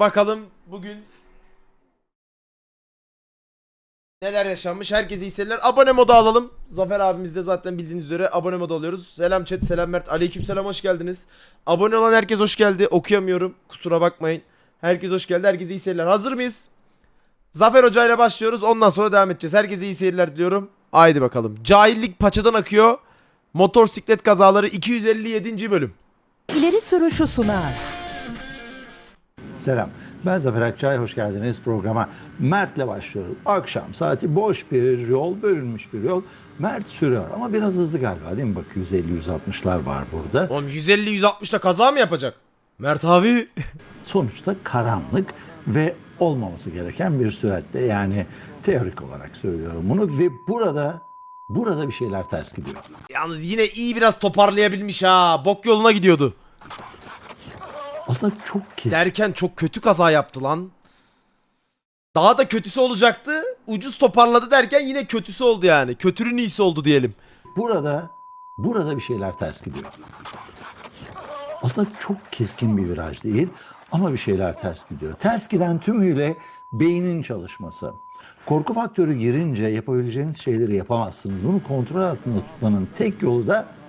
Bakalım bugün neler yaşanmış. Herkese iyi seyirler. Abone modu alalım. Zafer abimiz de zaten bildiğiniz üzere abone modu alıyoruz. Selam chat, selam Mert. Aleyküm selam hoş geldiniz. Abone olan herkes hoş geldi. Okuyamıyorum. Kusura bakmayın. Herkes hoş geldi. Herkese iyi seyirler. Hazır mıyız? Zafer Hoca ile başlıyoruz. Ondan sonra devam edeceğiz. Herkese iyi seyirler diliyorum. Haydi bakalım. Cahillik paçadan akıyor. Motosiklet kazaları 257. bölüm. İleri sürüşü sunar. Selam. Ben Zafer Akçay. Hoş geldiniz programa. Mert'le başlıyoruz. Akşam saati boş bir yol, bölünmüş bir yol. Mert sürüyor ama biraz hızlı galiba değil mi? Bak 150-160'lar var burada. Oğlum 150-160'da kaza mı yapacak? Mert abi. Sonuçta karanlık ve olmaması gereken bir süratte. Yani teorik olarak söylüyorum bunu ve burada burada bir şeyler ters gidiyor. Yalnız yine iyi biraz toparlayabilmiş ha. Bok yoluna gidiyordu. Aslında çok kesin Derken çok kötü kaza yaptı lan. Daha da kötüsü olacaktı. Ucuz toparladı derken yine kötüsü oldu yani. Kötünün iyisi oldu diyelim. burada burada bir şeyler ters gidiyor. Aslında çok keskin bir viraj değil ama bir şeyler ters gidiyor. Ters giden tümüyle beynin çalışması. Korku faktörü girince yapabileceğiniz şeyleri yapamazsınız. Bunu kontrol altında tutmanın tek yolu da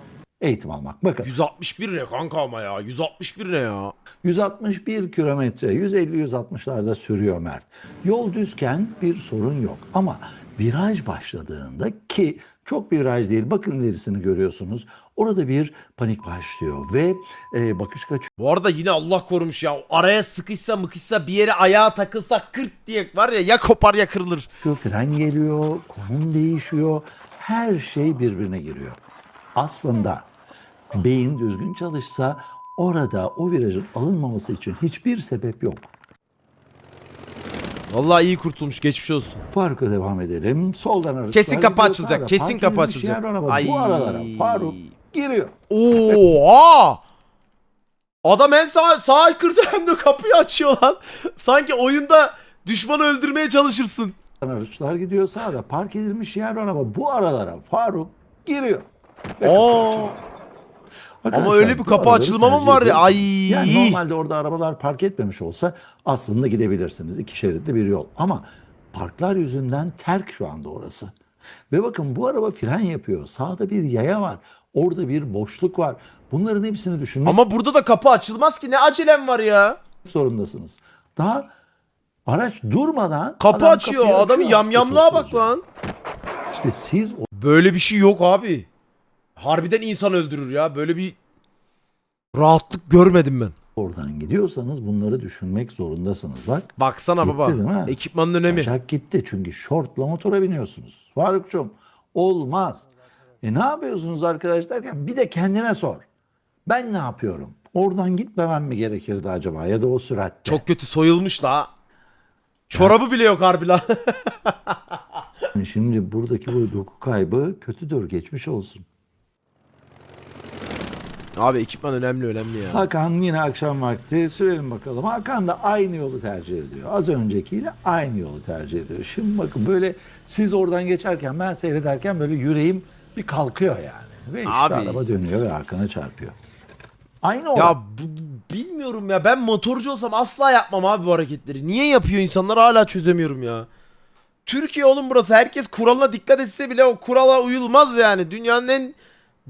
eğitim almak. Bakın 161 ne kanka ama ya. 161 ne ya? 161 kilometre 150-160'larda sürüyor Mert. Yol düzken bir sorun yok ama viraj başladığında ki çok bir viraj değil bakın ilerisini görüyorsunuz. Orada bir panik başlıyor ve e, bakış kaçıyor. Bu arada yine Allah korumuş ya. Araya sıkışsa mıkışsa bir yere ayağa takılsa kırt diye var ya ya kopar ya kırılır. Fren geliyor, konum değişiyor. Her şey birbirine giriyor. Aslında beyin düzgün çalışsa orada o virajın alınmaması için hiçbir sebep yok. Vallahi iyi kurtulmuş geçmiş olsun. Faruk'a devam edelim. Soldan araçlar Kesin kapı açılacak, kesin kapı açılacak. Ay. Bu aralara Faruk giriyor. Oha! Adam en sağ, sağ aykırdı hem de kapıyı açıyor lan. Sanki oyunda düşmanı öldürmeye çalışırsın. Araçlar gidiyor sağda park edilmiş yer var ama bu aralara Faruk giriyor. Ve kapı açılıyor. Ama öyle bir kapı açılma mı var ya? Ay. Yani normalde orada arabalar park etmemiş olsa aslında gidebilirsiniz. İki şeritli bir yol. Ama parklar yüzünden terk şu anda orası. Ve bakın bu araba fren yapıyor. Sağda bir yaya var. Orada bir boşluk var. Bunların hepsini düşünmek Ama burada da kapı açılmaz ki ne acelem var ya. zorundasınız. Daha araç durmadan Kapı adam açıyor. kapıyı Adamın açıyor. yamyamlığa bak lan. İşte siz Böyle bir şey yok abi. Harbiden insan öldürür ya. Böyle bir rahatlık görmedim ben. oradan gidiyorsanız bunları düşünmek zorundasınız. Bak Baksana Gitti baba. değil mi? Ekipmanın önemi. Bacak gitti çünkü şortla motora biniyorsunuz. Farukçum olmaz. E ne yapıyorsunuz arkadaş derken bir de kendine sor. Ben ne yapıyorum? Oradan gitmemem mi gerekirdi acaba ya da o süratte? Çok kötü soyulmuş la. Çorabı bile yok harbi lan. Şimdi buradaki bu doku kaybı kötüdür geçmiş olsun. Abi ekipman önemli önemli ya. Hakan yine akşam vakti sürelim bakalım. Hakan da aynı yolu tercih ediyor. Az öncekiyle aynı yolu tercih ediyor. Şimdi bakın böyle siz oradan geçerken ben seyrederken böyle yüreğim bir kalkıyor yani. Ve işte Abi. araba dönüyor ve Hakan'a çarpıyor. Aynı o. Ya bu- bilmiyorum ya ben motorcu olsam asla yapmam abi bu hareketleri. Niye yapıyor insanlar hala çözemiyorum ya. Türkiye oğlum burası. Herkes kuralına dikkat etse bile o kurala uyulmaz yani. Dünyanın en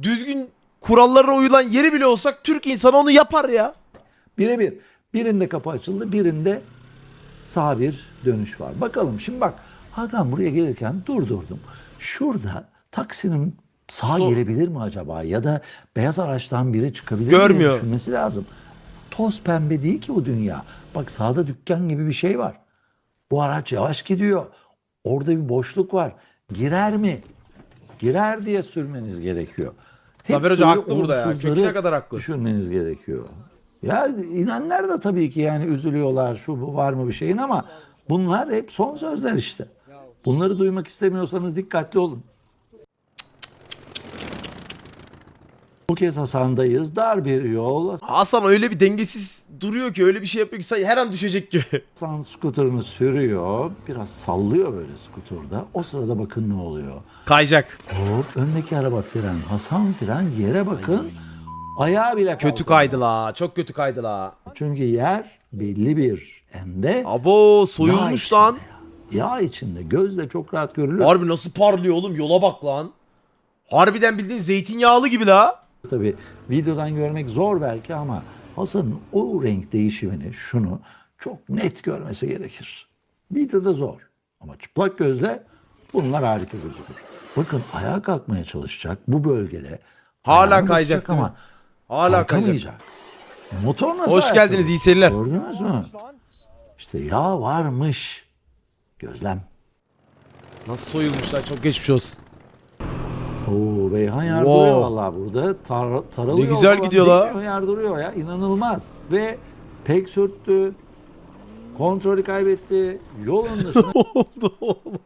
düzgün kurallarına uyulan yeri bile olsak Türk insanı onu yapar ya. Birebir. Birinde kapı açıldı, birinde sağ bir dönüş var. Bakalım şimdi bak Hakan buraya gelirken durdurdum. Şurada taksinin sağ Sol- gelebilir mi acaba ya da beyaz araçtan biri çıkabilir mi diye Görmüyor. düşünmesi lazım. Toz pembe değil ki bu dünya. Bak sağda dükkan gibi bir şey var. Bu araç yavaş gidiyor. Orada bir boşluk var. Girer mi? Girer diye sürmeniz gerekiyor. Hep Zafer Hoca böyle haklı burada ya. Köküne kadar haklı. Düşünmeniz gerekiyor. Ya inanlar da tabii ki yani üzülüyorlar şu bu var mı bir şeyin ama bunlar hep son sözler işte. Bunları duymak istemiyorsanız dikkatli olun. Bu kez Hasan'dayız. Dar bir yol. Hasan öyle bir dengesiz duruyor ki öyle bir şey yapıyor ki sanki her an düşecek gibi. Hasan skuterını sürüyor. Biraz sallıyor böyle skuterda. O sırada bakın ne oluyor. Kayacak. Hop öndeki araba fren. Hasan fren yere bakın. Ayağı bile Kötü kalkıyor. kaydı la. Çok kötü kaydı la. Çünkü yer belli bir hem de Abo yağ soyulmuş içinde lan. ya. Yağ içinde gözle çok rahat görülür. Harbi nasıl parlıyor oğlum yola bak lan. Harbiden bildiğin zeytinyağlı gibi la. Tabii videodan görmek zor belki ama Hasan'ın o renk değişimini şunu çok net görmesi gerekir. Videoda zor ama çıplak gözle bunlar harika gözükür. Bakın ayağa kalkmaya çalışacak bu bölgede. Hala kayacak ama Hala kayacak. Motor nasıl Hoş geldiniz, iyi seyirler. Gördünüz mü? İşte yağ varmış. Gözlem. Nasıl soyulmuş lan çok geçmiş olsun. Oo Beyhan yer Wow. duruyor vallahi burada. Tar tarılıyor. Ne güzel gidiyor la. duruyor ya. inanılmaz. Ve pek sürttü. Kontrolü kaybetti. Yolun dışına oldu oğlum?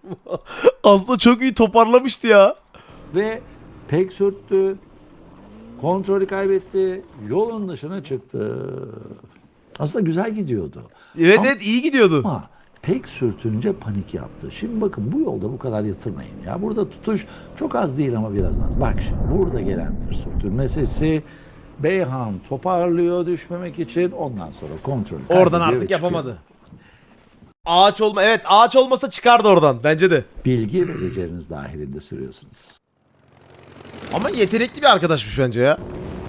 Aslında çok iyi toparlamıştı ya. ve pek sürttü. Kontrolü kaybetti. Yolun dışına çıktı. Aslında güzel gidiyordu. Evet Ama- evet iyi gidiyordu. Ama pek sürtünce panik yaptı. Şimdi bakın bu yolda bu kadar yatırmayın ya. Burada tutuş çok az değil ama biraz az. Bak şimdi burada gelen bir sürtünme sesi. Beyhan toparlıyor düşmemek için. Ondan sonra kontrol. Oradan artık yapamadı. Ağaç olma evet ağaç olmasa çıkardı oradan bence de. Bilgi ve beceriniz dahilinde sürüyorsunuz. Ama yetenekli bir arkadaşmış bence ya.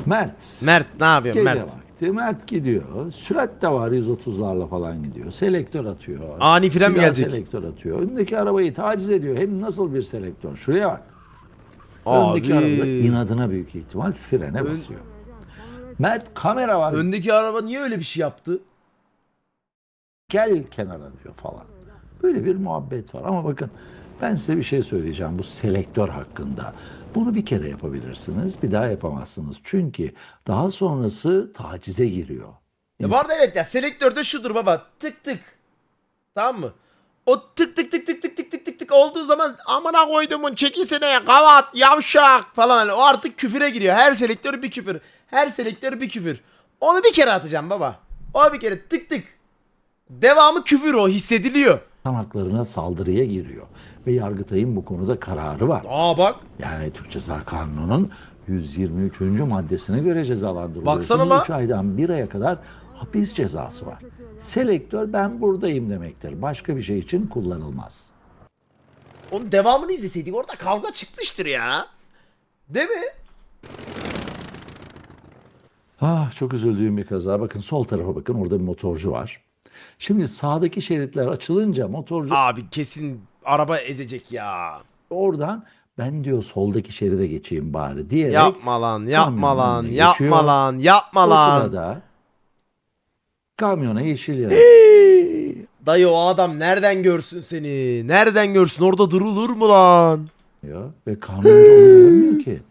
Mert. Mert ne yapıyor Gece Mert? Mert gidiyor. Sürat de var 130'larla falan gidiyor. Selektör atıyor. Ani fren mi gelecek? Selektör atıyor. Öndeki arabayı taciz ediyor. Hem nasıl bir selektör? Şuraya bak. Öndeki araba Abi. inadına büyük ihtimal frene Ön- basıyor. Mert kamera var. Öndeki araba niye öyle bir şey yaptı? Gel kenara diyor falan. Böyle bir muhabbet var. Ama bakın ben size bir şey söyleyeceğim bu selektör hakkında. Bunu bir kere yapabilirsiniz. Bir daha yapamazsınız. Çünkü daha sonrası tacize giriyor. Ya bu arada evet ya selektörde şudur baba tık tık. Tamam mı? O tık tık tık tık tık tık tık tık tık olduğu zaman amına koydumun çekilsene kavat yavşak falan hani o artık küfüre giriyor. Her selektör bir küfür. Her selektör bir küfür. Onu bir kere atacağım baba. O bir kere tık tık. Devamı küfür o hissediliyor. İnsan haklarına saldırıya giriyor. Ve Yargıtay'ın bu konuda kararı var. Aa bak. Yani Türk Ceza Kanunu'nun 123. maddesine göre cezalandırılıyor. Baksana lan. 3 aydan 1 aya kadar hapis cezası var. Selektör ben buradayım demektir. Başka bir şey için kullanılmaz. Onun devamını izleseydik orada kavga çıkmıştır ya. Değil mi? Ah çok üzüldüğüm bir kaza. Bakın sol tarafa bakın orada bir motorcu var. Şimdi sağdaki şeritler açılınca motorcu Abi kesin araba ezecek ya. oradan ben diyor soldaki şeride geçeyim bari diyerek Yapma lan, yapma kamyonun lan, önüne yapma geçiyor. lan, yapma o lan. sırada kamyona yeşil yanıyor. Dayı o adam nereden görsün seni? Nereden görsün? Orada durulur mu lan? ve kamyoncu onu görmüyor ki.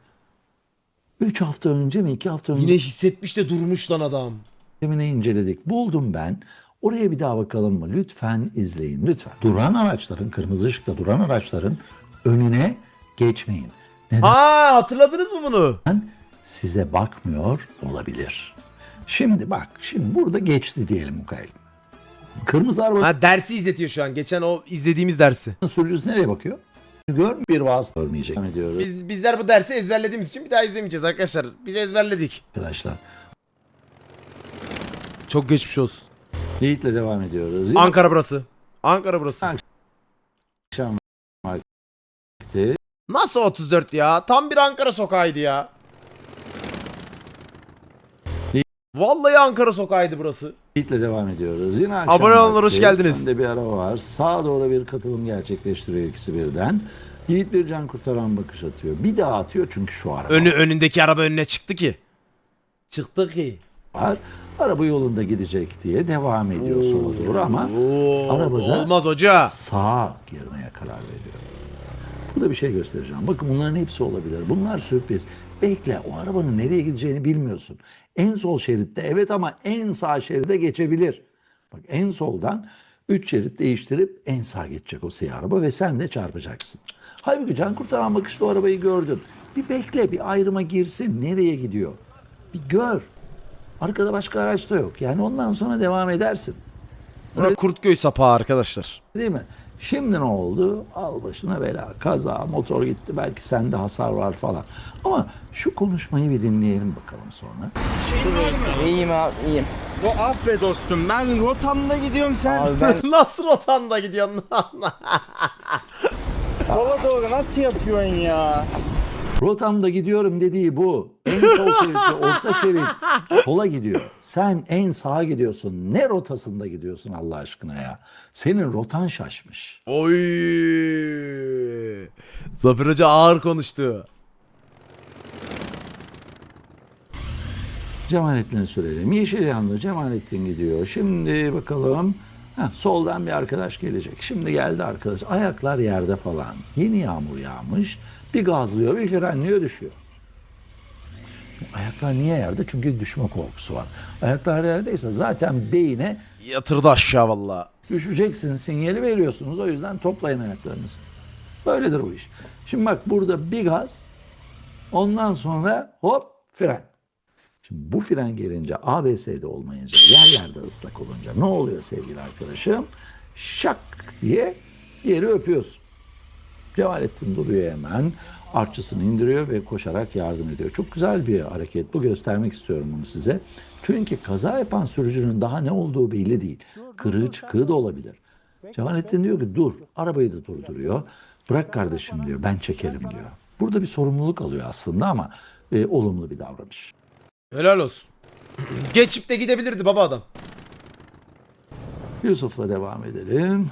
3 hafta önce mi 2 hafta önce Yine hissetmiş de durmuş lan adam. mi ne inceledik. Buldum ben. Oraya bir daha bakalım mı? Lütfen izleyin lütfen. Duran araçların, kırmızı ışıkta duran araçların önüne geçmeyin. Neden? Aa hatırladınız mı bunu? Size bakmıyor olabilir. Şimdi bak, şimdi burada geçti diyelim Mukayl. Kırmızı arabanın Ha dersi izletiyor şu an. Geçen o izlediğimiz dersi. sürücüsü nereye bakıyor? Gör bir vasıta görmeyecek. Devam ediyoruz Biz bizler bu dersi ezberlediğimiz için bir daha izlemeyeceğiz arkadaşlar. Biz ezberledik. arkadaşlar. Çok geçmiş olsun. Yiğit'le devam ediyoruz. Ankara burası. Ankara burası. akşam vakti. Nasıl 34 ya? Tam bir Ankara sokağıydı ya. Vallahi Ankara sokağıydı burası. Yiğit'le devam ediyoruz. Yine akşam Abone olanlar hoş vakti. geldiniz. Önde bir araba var. Sağa doğru bir katılım gerçekleştiriyor ikisi birden. Yiğit bir can kurtaran bakış atıyor. Bir daha atıyor çünkü şu araba Önü önündeki araba önüne çıktı ki. Çıktı ki. Var. Araba yolunda gidecek diye devam ediyor sola doğru ama Oo, arabada olmaz hoca. sağa girmeye karar veriyor. Burada bir şey göstereceğim. Bakın bunların hepsi olabilir. Bunlar sürpriz. Bekle o arabanın nereye gideceğini bilmiyorsun. En sol şeritte evet ama en sağ şeride geçebilir. Bak en soldan 3 şerit değiştirip en sağa geçecek o siyah araba ve sen de çarpacaksın. Halbuki can kurtaran bakışta o arabayı gördün. Bir bekle bir ayrıma girsin nereye gidiyor. Bir gör. Arkada başka araç da yok. Yani ondan sonra devam edersin. Bura Kurtköy sapağı arkadaşlar. Değil mi? Şimdi ne oldu? Al başına bela. Kaza, motor gitti. Belki sende hasar var falan. Ama şu konuşmayı bir dinleyelim bakalım sonra. İyiyim abi iyiyim. Bu ah be dostum ben rotamda gidiyorum sen Abi ben Nasıl rotanda gidiyorsun? sola doğru nasıl yapıyorsun ya? Rotamda gidiyorum dediği bu. En sol şeritte orta şerit sola gidiyor. Sen en sağa gidiyorsun. Ne rotasında gidiyorsun Allah aşkına ya? Senin rotan şaşmış. Oy. Zafer Hoca ağır konuştu. Cemalettin'e sürelim. Yeşil yandı. Cemalettin gidiyor. Şimdi bakalım. Heh, soldan bir arkadaş gelecek. Şimdi geldi arkadaş. Ayaklar yerde falan. Yeni yağmur yağmış. Bir gazlıyor, bir frenliyor, düşüyor. Şimdi ayaklar niye yerde? Çünkü düşme korkusu var. Ayaklar yerdeyse zaten beyine Yatırdı aşağı valla. düşeceksin sinyali veriyorsunuz. O yüzden toplayın ayaklarınızı. Böyledir bu iş. Şimdi bak burada bir gaz. Ondan sonra hop fren. Şimdi bu fren gelince ABS'de olmayınca, yerlerde ıslak olunca ne oluyor sevgili arkadaşım? Şak diye yeri öpüyorsun. Cemalettin duruyor hemen. Artçısını indiriyor ve koşarak yardım ediyor. Çok güzel bir hareket bu. Göstermek istiyorum bunu size. Çünkü kaza yapan sürücünün daha ne olduğu belli değil. Kırığı çıkığı da olabilir. Cemalettin diyor ki dur. Arabayı da durduruyor. Bırak kardeşim diyor. Ben çekerim diyor. Burada bir sorumluluk alıyor aslında ama e, olumlu bir davranış. Helal olsun. Geçip de gidebilirdi baba adam. Yusuf'la devam edelim.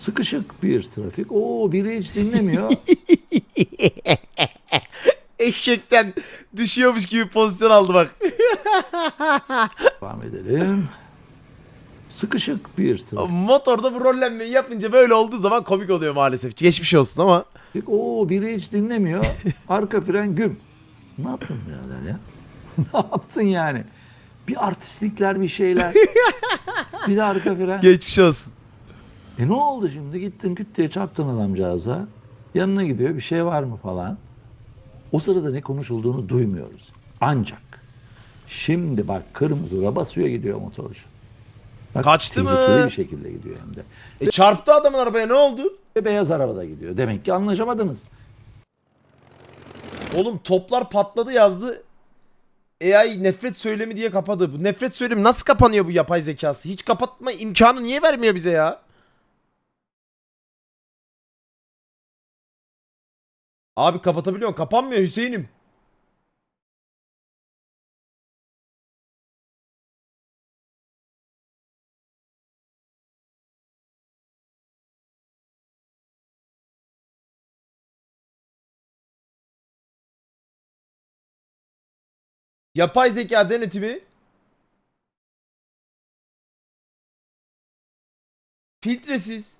Sıkışık bir trafik. Oo biri hiç dinlemiyor. Eşekten düşüyormuş gibi pozisyon aldı bak. devam edelim. Sıkışık bir trafik. Motorda bu rollenmeyi yapınca böyle olduğu zaman komik oluyor maalesef. Geçmiş olsun ama. Oo biri hiç dinlemiyor. Arka fren güm. Ne yaptın birader ya? ne yaptın yani? Bir artistlikler bir şeyler. bir de arka fren. Geçmiş olsun. E ne oldu şimdi? Gittin küt diye çarptın adamcağıza. Yanına gidiyor bir şey var mı falan. O sırada ne konuşulduğunu duymuyoruz. Ancak şimdi bak kırmızıda basıyor gidiyor motorcu. Bak, Kaçtı mı? bir şekilde gidiyor hem de. E çarptı adamın arabaya ne oldu? Ve beyaz arabada gidiyor. Demek ki anlaşamadınız. Oğlum toplar patladı yazdı. AI nefret söylemi diye kapadı. Bu nefret söylemi nasıl kapanıyor bu yapay zekası? Hiç kapatma imkanı niye vermiyor bize ya? Abi kapatabiliyorsun. Kapanmıyor Hüseyin'im. Yapay zeka denetimi filtresiz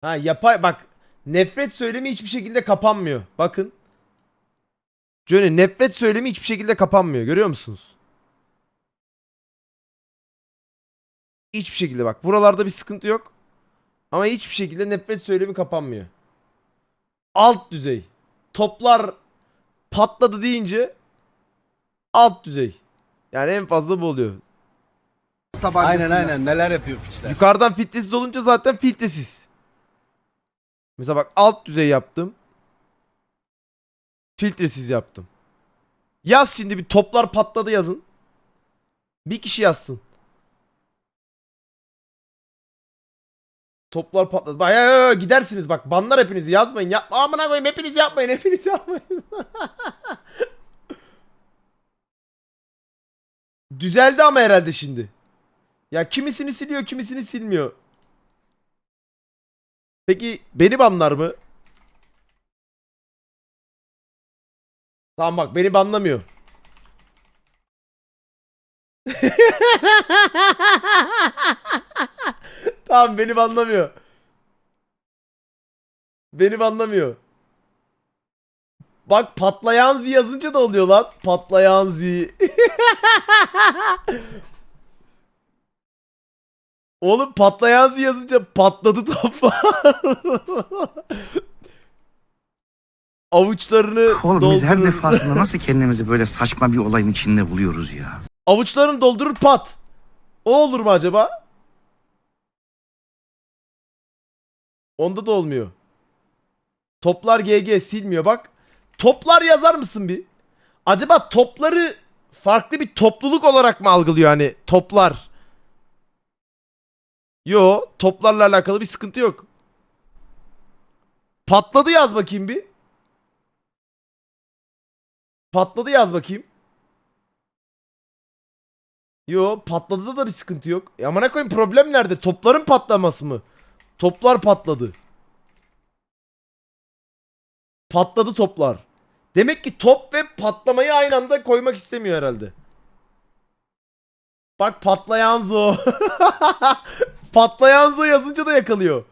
Ha yapay bak nefret söylemi hiçbir şekilde kapanmıyor. Bakın. Johnny nefret söylemi hiçbir şekilde kapanmıyor. Görüyor musunuz? Hiçbir şekilde bak. Buralarda bir sıkıntı yok. Ama hiçbir şekilde nefret söylemi kapanmıyor. Alt düzey. Toplar patladı deyince alt düzey. Yani en fazla bu oluyor. Aynen aynen neler yapıyor piçler. Yukarıdan filtresiz olunca zaten filtresiz. Mesela bak alt düzey yaptım. Filtresiz yaptım. Yaz şimdi bir toplar patladı yazın. Bir kişi yazsın. Toplar patladı. Bak ya, ya, gidersiniz bak. Banlar hepinizi yazmayın. Yapma amına koyayım hepiniz yapmayın. Hepiniz yapmayın. Düzeldi ama herhalde şimdi. Ya kimisini siliyor, kimisini silmiyor. Peki beni banlar mı? Tamam bak beni banlamıyor. tamam beni banlamıyor. Beni banlamıyor. Bak patlayan zi yazınca da oluyor lan. Patlayan zi. Oğlum patlayan yazınca patladı top. avuçlarını Oğlum biz her doldurur. defasında nasıl kendimizi böyle saçma bir olayın içinde buluyoruz ya? Avuçlarını doldurur pat. O olur mu acaba? Onda da olmuyor. Toplar GG silmiyor bak. Toplar yazar mısın bir? Acaba topları farklı bir topluluk olarak mı algılıyor hani toplar? Yo toplarla alakalı bir sıkıntı yok. Patladı yaz bakayım bir. Patladı yaz bakayım. Yo patladı da bir sıkıntı yok. E amına koyayım problem nerede? Topların patlaması mı? Toplar patladı. Patladı toplar. Demek ki top ve patlamayı aynı anda koymak istemiyor herhalde. Bak patlayan zo. patlayan zo yazınca da yakalıyor.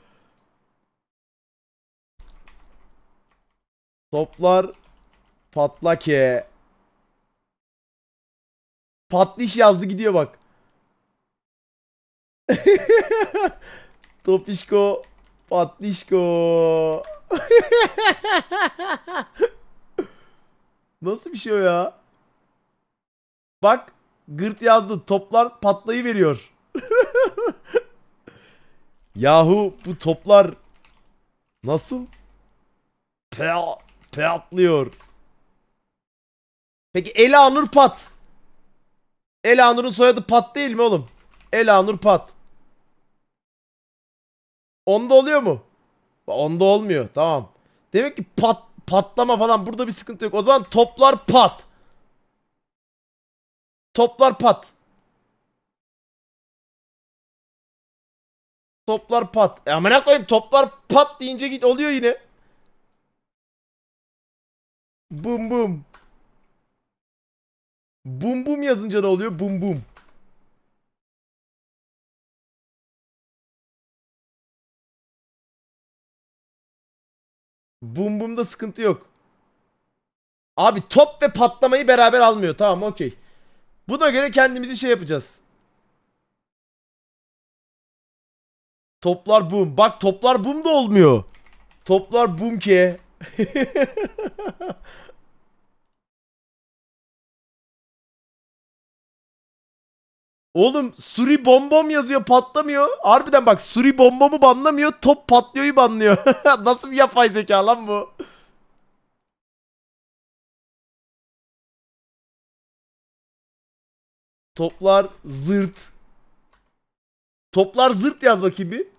Toplar patlake. Patliş yazdı gidiyor bak. Topişko Patlişko. Nasıl bir şey o ya? Bak gırt yazdı. Toplar patlayı veriyor. Yahu bu toplar nasıl pe patlıyor? Peki Elanur Pat. Elanur'un soyadı Pat değil mi oğlum? Elanur Pat. Onda oluyor mu? Onda olmuyor. Tamam. Demek ki pat patlama falan burada bir sıkıntı yok. O zaman toplar pat. Toplar pat. Toplar pat. E amına koyayım toplar pat deyince git oluyor yine. Bum bum. Bum bum yazınca ne oluyor? Bum bum. Bum bumda sıkıntı yok. Abi top ve patlamayı beraber almıyor. Tamam okey. Buna göre kendimizi şey yapacağız. Toplar bum. Bak toplar bum da olmuyor. Toplar bum ki. Oğlum Suri bombom yazıyor patlamıyor. Harbiden bak Suri bombomu banlamıyor. Top patlıyoryu banlıyor. Nasıl bir yapay zeka lan bu? Toplar zırt. Toplar zırt yaz bakayım bir.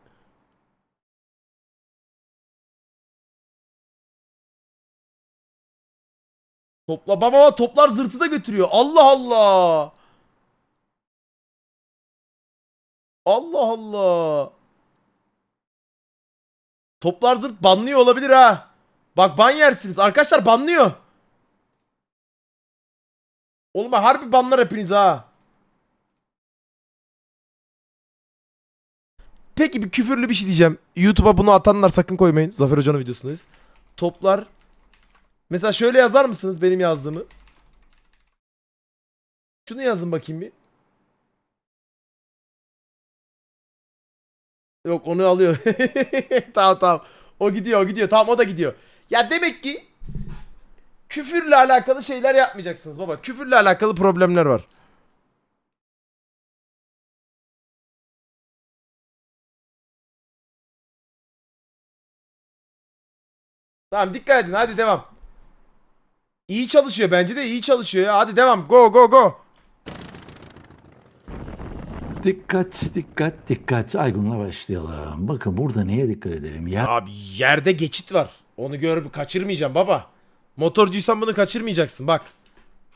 Topla baba toplar zırtı da götürüyor. Allah Allah. Allah Allah. Toplar zırt banlıyor olabilir ha. Bak ban yersiniz. Arkadaşlar banlıyor. Oğlum harbi banlar hepiniz ha. Peki bir küfürlü bir şey diyeceğim. YouTube'a bunu atanlar sakın koymayın. Zafer Hoca'nın videosundayız. Toplar. Mesela şöyle yazar mısınız benim yazdığımı? Şunu yazın bakayım bir. Yok onu alıyor. tamam tamam. O gidiyor o gidiyor. Tamam o da gidiyor. Ya demek ki küfürle alakalı şeyler yapmayacaksınız baba. Küfürle alakalı problemler var. Tamam dikkat edin hadi devam. İyi çalışıyor bence de iyi çalışıyor ya. Hadi devam. Go go go. Dikkat, dikkat, dikkat. Aygun'la başlayalım. Bakın burada neye dikkat edelim? Yer Abi yerde geçit var. Onu gör kaçırmayacağım baba. Motorcuysan bunu kaçırmayacaksın bak.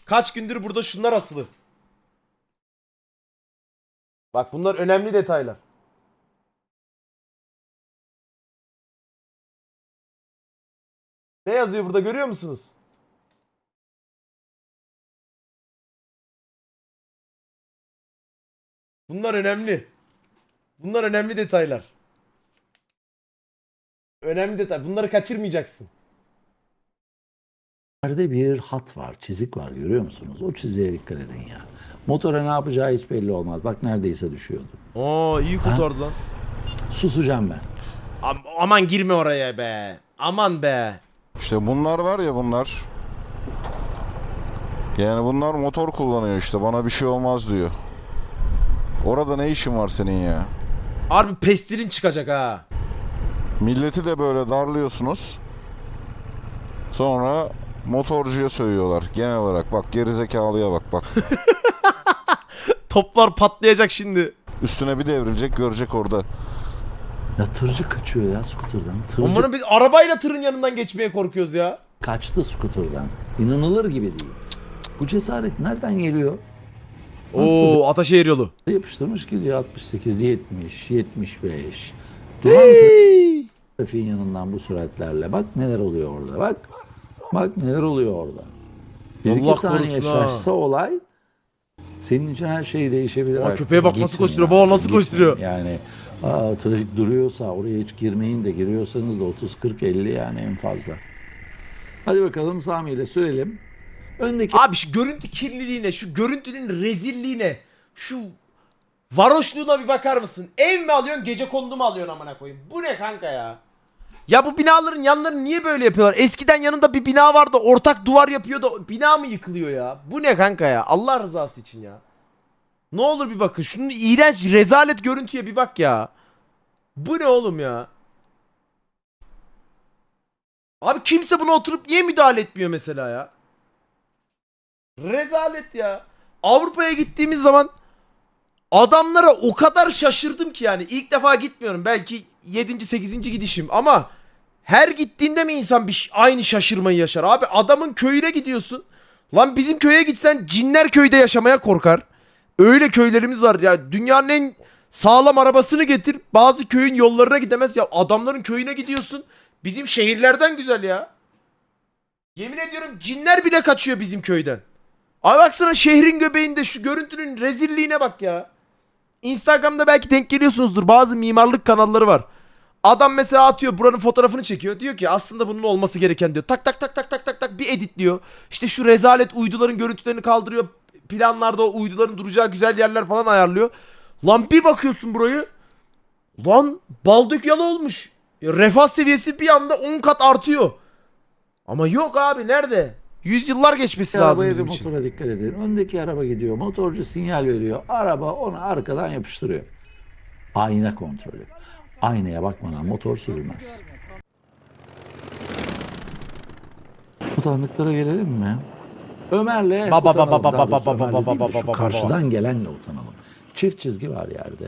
Kaç gündür burada şunlar asılı. Bak bunlar önemli detaylar. Ne yazıyor burada görüyor musunuz? Bunlar önemli. Bunlar önemli detaylar. Önemli detay. Bunları kaçırmayacaksın. Yerde bir hat var, çizik var görüyor musunuz? O çiziğe dikkat edin ya. Motora ne yapacağı hiç belli olmaz. Bak neredeyse düşüyordu. Oo iyi kurtardı lan. Susacağım ben. Am- aman girme oraya be. Aman be. İşte bunlar var ya bunlar. Yani bunlar motor kullanıyor işte bana bir şey olmaz diyor. Orada ne işin var senin ya? Harbi pestilin çıkacak ha. Milleti de böyle darlıyorsunuz. Sonra motorcuya söylüyorlar genel olarak. Bak gerizekalıya bak bak. Toplar patlayacak şimdi. Üstüne bir devrilecek görecek orada. Ya tırcı kaçıyor ya skuterdan. Tırcı Onların bir arabayla tırın yanından geçmeye korkuyoruz ya. kaçtı skuterdan. İnanılır gibi değil. Bu cesaret nereden geliyor? Oo Ataşehir yolu. Yapıştırmış gidiyor 68, 70, 75. Duran tra- trafiğin yanından bu süratlerle. Bak neler oluyor orada bak. Bak neler oluyor orada. Bir Allah iki saniye korusun ha. şaşsa olay senin için her şey değişebilir. Aa, Artık köpeğe bak nasıl gitmeyin koşturuyor, artık, baba nasıl gitmeyin. koşturuyor. Yani aa, trafik duruyorsa oraya hiç girmeyin de giriyorsanız da 30, 40, 50 yani en fazla. Hadi bakalım Sami ile sürelim. Öndeki Abi şu görüntü kirliliğine, şu görüntünün rezilliğine, şu varoşluğuna bir bakar mısın? Ev mi alıyorsun, gece kondu mu alıyorsun amına koyayım? Bu ne kanka ya? Ya bu binaların yanlarını niye böyle yapıyorlar? Eskiden yanında bir bina vardı, ortak duvar yapıyor da bina mı yıkılıyor ya? Bu ne kanka ya? Allah rızası için ya. Ne olur bir bakın. Şunun iğrenç rezalet görüntüye bir bak ya. Bu ne oğlum ya? Abi kimse buna oturup niye müdahale etmiyor mesela ya? Rezalet ya. Avrupa'ya gittiğimiz zaman adamlara o kadar şaşırdım ki yani. ilk defa gitmiyorum. Belki 7. 8. gidişim ama her gittiğinde mi insan bir aynı şaşırmayı yaşar? Abi adamın köyüne gidiyorsun. Lan bizim köye gitsen cinler köyde yaşamaya korkar. Öyle köylerimiz var ya. Dünyanın en sağlam arabasını getir. Bazı köyün yollarına gidemez. Ya adamların köyüne gidiyorsun. Bizim şehirlerden güzel ya. Yemin ediyorum cinler bile kaçıyor bizim köyden. Abi baksana şehrin göbeğinde şu görüntünün rezilliğine bak ya. Instagram'da belki denk geliyorsunuzdur. Bazı mimarlık kanalları var. Adam mesela atıyor buranın fotoğrafını çekiyor. Diyor ki aslında bunun olması gereken diyor. Tak tak tak tak tak tak tak bir editliyor. İşte şu rezalet uyduların görüntülerini kaldırıyor. Planlarda o uyduların duracağı güzel yerler falan ayarlıyor. Lan bir bakıyorsun burayı. Lan bal yalı olmuş. Ya refah seviyesi bir anda 10 kat artıyor. Ama yok abi nerede? Yüzyıllar geçmesi lazım arabaya bizim bir için. motora dikkat edin. Öndeki araba gidiyor. Motorcu sinyal veriyor. Araba onu arkadan yapıştırıyor. Ayna kontrolü. Aynaya bakmadan motor sürülmez. Utandıklara gelelim mi? Ömer'le utanalım. Daha doğrusu değil de şu baba. karşıdan gelenle utanalım. Çift çizgi var yerde.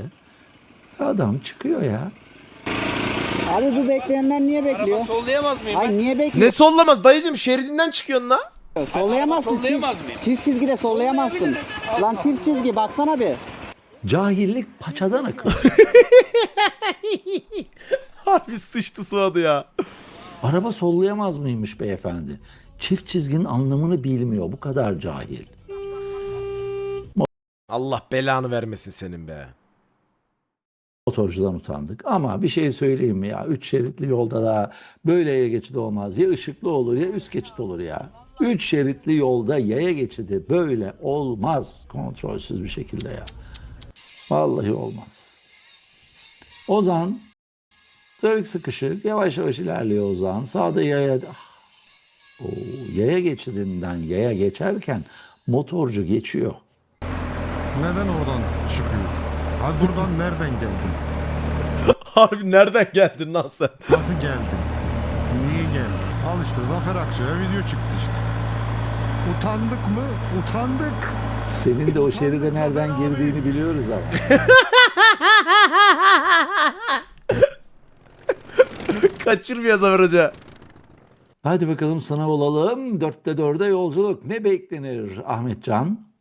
Adam çıkıyor ya. Abi bu bekleyenler niye bekliyor? Sollayamaz mıyım? Ay niye bekliyor? Ne sollamaz dayıcım şeridinden çıkıyorsun la. Sollayamazsın. Sollayamaz çift, mıyım? çift çizgide sollayamazsın. Lan çift çizgi baksana bir. Cahillik paçadan akıyor. Harbi sıçtı suadı ya. Araba sollayamaz mıymış beyefendi? Çift çizginin anlamını bilmiyor. Bu kadar cahil. Allah belanı vermesin senin be. Motorcudan utandık. Ama bir şey söyleyeyim mi ya? Üç şeritli yolda da böyle yaya geçidi olmaz. Ya ışıklı olur ya üst geçit olur ya. Üç şeritli yolda yaya geçidi böyle olmaz kontrolsüz bir şekilde ya. Vallahi olmaz. Ozan trafik sıkışık yavaş yavaş ilerliyor Ozan. Sağda yaya ah. Oo, yaya geçidinden yaya geçerken motorcu geçiyor. Neden oradan çıkıyorsun? Abi buradan nereden geldin? Harbi nereden geldin lan sen? Nasıl geldin? Niye geldin? Al işte Zafer Akçay'a video çıktı işte. Utandık mı? Utandık. Senin de o şeride nereden girdiğini biliyoruz ama. Kaçırmıyor Zafer Hoca. Hadi bakalım sınav olalım. Dörtte dörde yolculuk. Ne beklenir Ahmetcan?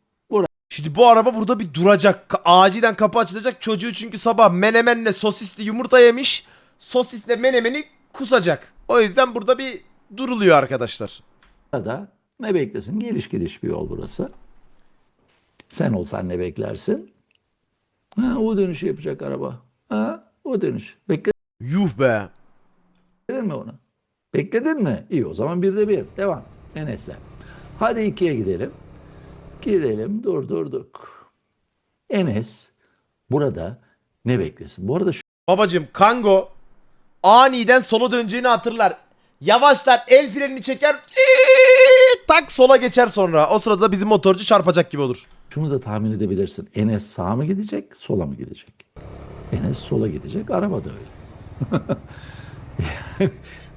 Şimdi bu araba burada bir duracak. Ka- Acilen kapı açılacak. Çocuğu çünkü sabah menemenle sosisli yumurta yemiş. Sosisle menemeni kusacak. O yüzden burada bir duruluyor arkadaşlar. Burada ne beklesin? Geliş gidiş bir yol burası. Sen olsan ne beklersin? Ha, o dönüşü yapacak araba. Ha, o dönüş. Bekledin Yuh be. mi onu? Bekledin mi? İyi o zaman bir de bir. Devam. Enes'le. Hadi ikiye gidelim. Gidelim. Durdurduk. Enes burada ne beklesin? Bu arada şu Babacım Kango aniden sola döneceğini hatırlar. Yavaşlar el frenini çeker. iii, tak sola geçer sonra. O sırada bizim motorcu çarpacak gibi olur. Şunu da tahmin edebilirsin. Enes sağa mı gidecek, sola mı gidecek? Enes sola gidecek, araba da öyle.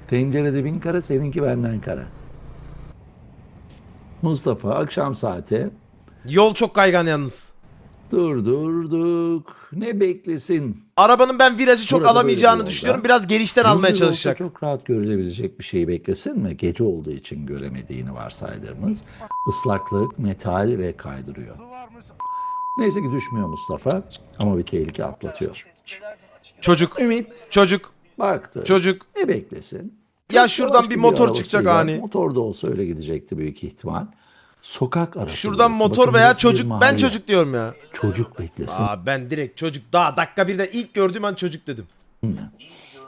Tencerede bin kara, seninki benden kara. Mustafa akşam saati Yol çok kaygan yalnız. durdurduk. Ne beklesin? Arabanın ben virajı çok Burada böyle alamayacağını bir yolda. düşünüyorum. Biraz genişten almaya Gündüz olsa çalışacak. Çok rahat görülebilecek bir şeyi beklesin mi? Gece olduğu için göremediğini varsaydığımız ıslaklık, metal ve kaydırıyor. Neyse ki düşmüyor Mustafa ama bir tehlike atlatıyor. Çocuk, Ümit çocuk, baktı. çocuk. Ne beklesin? Ya şuradan bir motor çıkacak arabasıyla. ani. Motor da olsa öyle gidecekti büyük ihtimal. Sokak arası. Şuradan burası. motor Bakın veya burası bir çocuk. Ben mahalle. çocuk diyorum ya. Çocuk beklesin. Aa ben direkt çocuk. Daha dakika birde ilk gördüğüm an çocuk dedim.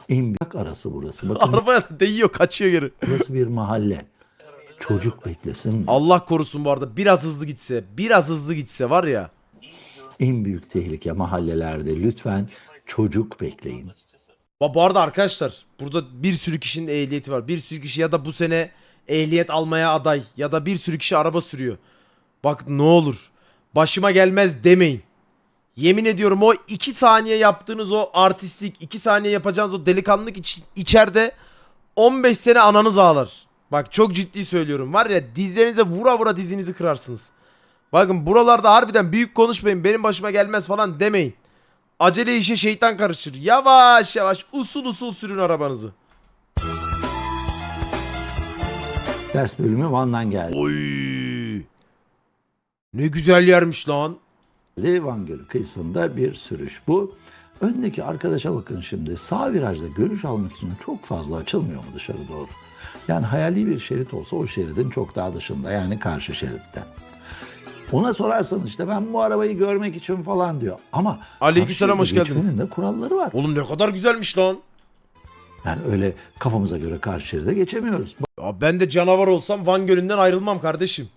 En büyük arası burası. Bakın Arabaya değiyor kaçıyor geri. burası bir mahalle. Çocuk beklesin. Allah korusun bu arada biraz hızlı gitse. Biraz hızlı gitse var ya. En büyük tehlike mahallelerde lütfen çocuk bekleyin. Bu arada arkadaşlar burada bir sürü kişinin ehliyeti var. Bir sürü kişi ya da bu sene ehliyet almaya aday ya da bir sürü kişi araba sürüyor. Bak ne olur başıma gelmez demeyin. Yemin ediyorum o 2 saniye yaptığınız o artistlik 2 saniye yapacağınız o delikanlılık iç- içeride 15 sene ananız ağlar. Bak çok ciddi söylüyorum. Var ya dizlerinize vura vura dizinizi kırarsınız. Bakın buralarda harbiden büyük konuşmayın benim başıma gelmez falan demeyin. Acele işe şeytan karışır. Yavaş yavaş usul usul sürün arabanızı. Ders bölümü Van'dan geldi. Oy. Ne güzel yermiş lan. Van Gölü kıyısında bir sürüş bu. Öndeki arkadaşa bakın şimdi. Sağ virajda görüş almak için çok fazla açılmıyor mu dışarı doğru? Yani hayali bir şerit olsa o şeridin çok daha dışında yani karşı şeritte. Ona sorarsan işte ben bu arabayı görmek için falan diyor. Ama Aleykümselam, hoş geldiniz. geçmenin de kuralları var. Oğlum ne kadar güzelmiş lan. Yani öyle kafamıza göre karşı şeride geçemiyoruz. Ya ben de canavar olsam Van Gölü'nden ayrılmam kardeşim.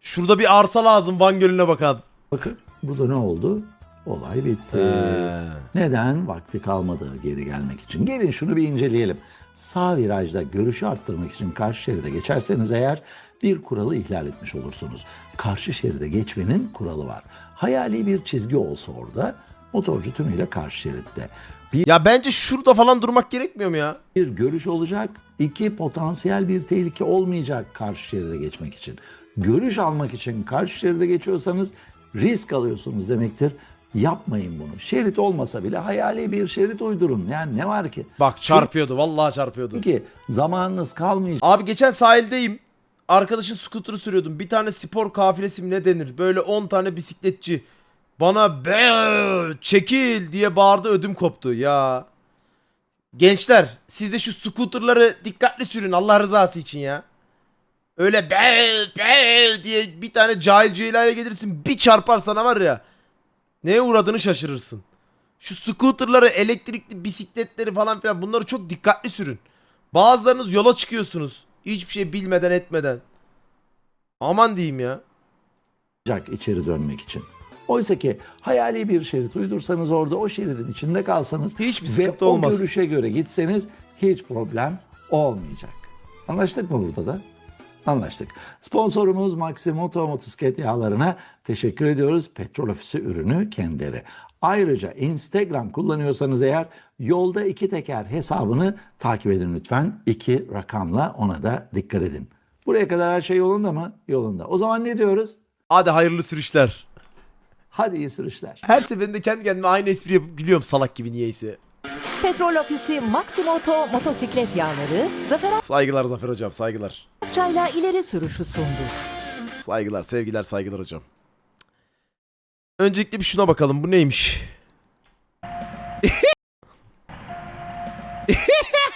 Şurada bir arsa lazım Van Gölü'ne bakan. Bakın burada ne oldu? Olay bitti. Ee, Neden? Vakti kalmadı geri gelmek için. Gelin şunu bir inceleyelim. Sağ virajda görüşü arttırmak için karşı şeride geçerseniz eğer bir kuralı ihlal etmiş olursunuz. Karşı şeride geçmenin kuralı var. Hayali bir çizgi olsa orada motorcu tümüyle karşı şeritte. ya bence şurada falan durmak gerekmiyor mu ya? Bir görüş olacak, iki potansiyel bir tehlike olmayacak karşı şeride geçmek için. Görüş almak için karşı şeride geçiyorsanız risk alıyorsunuz demektir. Yapmayın bunu. Şerit olmasa bile hayali bir şerit uydurun. Yani ne var ki? Bak çarpıyordu vallahi çarpıyordu. Çünkü zamanınız kalmayacak. Abi geçen sahildeyim. Arkadaşın scooter'ı sürüyordum. Bir tane spor kafilesi mi ne denir? Böyle 10 tane bisikletçi. Bana be çekil diye bağırdı ödüm koptu ya. Gençler siz de şu scooter'ları dikkatli sürün Allah rızası için ya. Öyle be be diye bir tane cahil cühelale gelirsin bir çarpar sana var ya. Neye uğradığını şaşırırsın. Şu scooter'ları, elektrikli bisikletleri falan filan bunları çok dikkatli sürün. Bazılarınız yola çıkıyorsunuz. Hiçbir şey bilmeden etmeden. Aman diyeyim ya. içeri dönmek için. Oysa ki hayali bir şerit uydursanız orada o şeridin içinde kalsanız Hiçbir ve sıkıntı o olmaz. görüşe göre gitseniz hiç problem olmayacak. Anlaştık mı burada da? Anlaştık. Sponsorumuz Maximoto motosiklet yağlarına teşekkür ediyoruz. Petrol ofisi ürünü kendileri. Ayrıca Instagram kullanıyorsanız eğer yolda iki teker hesabını takip edin lütfen. İki rakamla ona da dikkat edin. Buraya kadar her şey yolunda mı? Yolunda. O zaman ne diyoruz? Hadi hayırlı sürüşler. Hadi iyi sürüşler. Her seferinde kendi kendime aynı espri yapıp gülüyorum salak gibi niyeyse. Petrol Ofisi Maximoto motosiklet yağları Zafer Saygılar Zafer hocam saygılar. Akçay'la ileri sürüşü sundu. Saygılar sevgiler saygılar hocam. Öncelikle bir şuna bakalım bu neymiş?